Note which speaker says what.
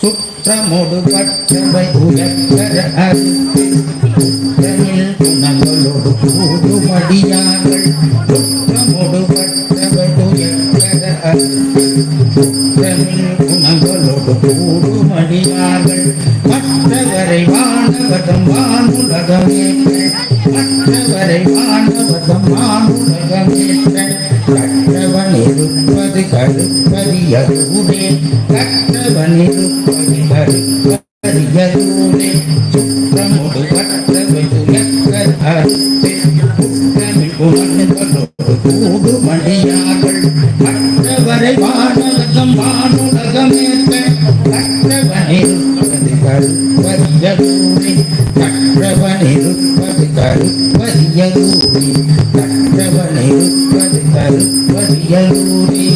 Speaker 1: சுற்றமொடு பட்டவை உயர்கர அறுத்து தமிழ் குணங்களோடு கூடுமடியார்கள் சுற்றமொடு பட்டவை உயர்கர அறுத்து தமிழ் குணங்களோடு கூடுமடியார்கள் மற்றவரை வானவதம் வானுலகமேற்ற மற்றவரை வானவதம் வானுலகமேற்ற இருப்பது கருப்பரியதூரே கற்றவன் இருப்பது சுற்றமுடு கூடு மணியார்கள் கருப்பரியதூரே